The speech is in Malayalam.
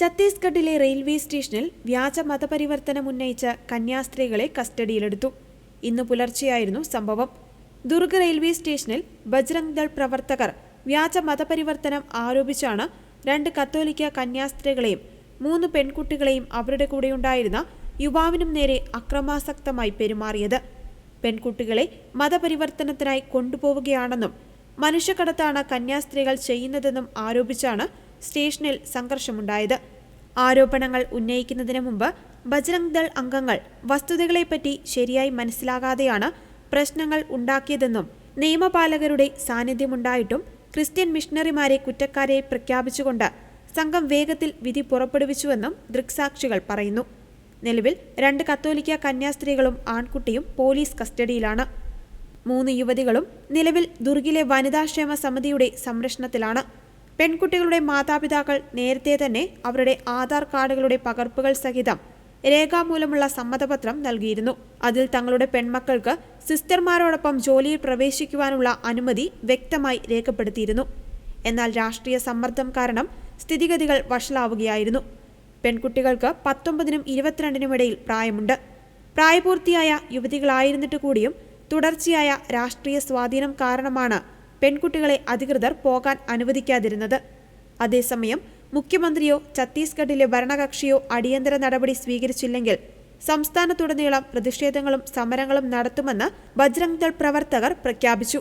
ഛത്തീസ്ഗഡിലെ റെയിൽവേ സ്റ്റേഷനിൽ വ്യാജ മതപരിവർത്തനം ഉന്നയിച്ച കന്യാസ്ത്രീകളെ കസ്റ്റഡിയിലെടുത്തു. ഇന്ന് പുലർച്ചെയായിരുന്നു സംഭവം. ദുർഗ് റെയിൽവേ സ്റ്റേഷനിൽ ബജ്രംഗ് ദൾ പ്രവർത്തകർ വ്യാജ മതപരിവർത്തനം ആരോപിച്ചാണ് രണ്ട് കത്തോലിക്ക കന്യാസ്ത്രീകളെയും മൂന്ന് പെൺകുട്ടികളെയും അവരുടെ കൂടെയുണ്ടായിരുന്ന യുവാവിനും നേരെ അക്രമാസക്തമായി പെരുമാറിയത്. പെൺകുട്ടികളെ മതപരിവർത്തനത്തിനായി കൊണ്ടുപോവുകയാണെന്നും മനുഷ്യക്കടത്താണ് കന്യാസ്ത്രീകൾ ചെയ്യുന്നതെന്നും ആരോപിച്ചാണ് സ്റ്റേഷനിൽ സംഘർഷമുണ്ടായത്. ആരോപണങ്ങൾ ഉന്നയിക്കുന്നതിന് മുമ്പ് ബജ്രംഗ് ദൾ അംഗങ്ങൾ വസ്തുതകളെപ്പറ്റി ശരിയായി മനസ്സിലാകാതെയാണ് പ്രശ്നങ്ങൾ ഉണ്ടാക്കിയതെന്നും നിയമപാലകരുടെ സാന്നിധ്യമുണ്ടായിട്ടും ക്രിസ്ത്യൻ മിഷണറിമാരെ കുറ്റക്കാരെ പ്രഖ്യാപിച്ചുകൊണ്ട് സംഘം വേഗത്തിൽ വിധി പുറപ്പെടുവിച്ചുവെന്നും ദൃക്സാക്ഷികൾ പറയുന്നു. നിലവിൽ രണ്ട് കത്തോലിക്ക കന്യാസ്ത്രീകളും ആൺകുട്ടിയും പോലീസ് കസ്റ്റഡിയിലാണ്. മൂന്ന് യുവതികളും നിലവിൽ ദുർഗിലെ വനിതാക്ഷേമ സമിതിയുടെ സംരക്ഷണത്തിലാണ്. പെൺകുട്ടികളുടെ മാതാപിതാക്കൾ നേരത്തെ തന്നെ അവരുടെ ആധാർ കാർഡുകളുടെ പകർപ്പുകൾ സഹിതം രേഖാമൂലമുള്ള സമ്മതപത്രം നൽകിയിരുന്നു. അതിൽ തങ്ങളുടെ പെൺമക്കൾക്ക് സിസ്റ്റർമാരോടൊപ്പം ജോലിയിൽ പ്രവേശിക്കുവാനുള്ള അനുമതി വ്യക്തമായി രേഖപ്പെടുത്തിയിരുന്നു. എന്നാൽ രാഷ്ട്രീയ സമ്മർദ്ദം കാരണം സ്ഥിതിഗതികൾ വഷളാവുകയായിരുന്നു. പെൺകുട്ടികൾക്ക് പത്തൊമ്പതിനും ഇരുപത്തിരണ്ടിനും ഇടയിൽ പ്രായമുണ്ട്. പ്രായപൂർത്തിയായ യുവതികളായിരുന്നിട്ട് കൂടിയും തുടർച്ചയായ രാഷ്ട്രീയ സ്വാധീനം കാരണമാണ് പെൺകുട്ടികളെ അധികൃതർ പോകാൻ അനുവദിക്കാതിരുന്നത്. അതേസമയം മുഖ്യമന്ത്രിയോ ഛത്തീസ്ഗഡിലെ ഭരണകക്ഷിയോ അടിയന്തര നടപടി സ്വീകരിച്ചില്ലെങ്കിൽ സംസ്ഥാനത്തുടനീളം പ്രതിഷേധങ്ങളും സമരങ്ങളും നടത്തുമെന്ന് ബജ്രംഗ് ദൾ പ്രവർത്തകർ പ്രഖ്യാപിച്ചു.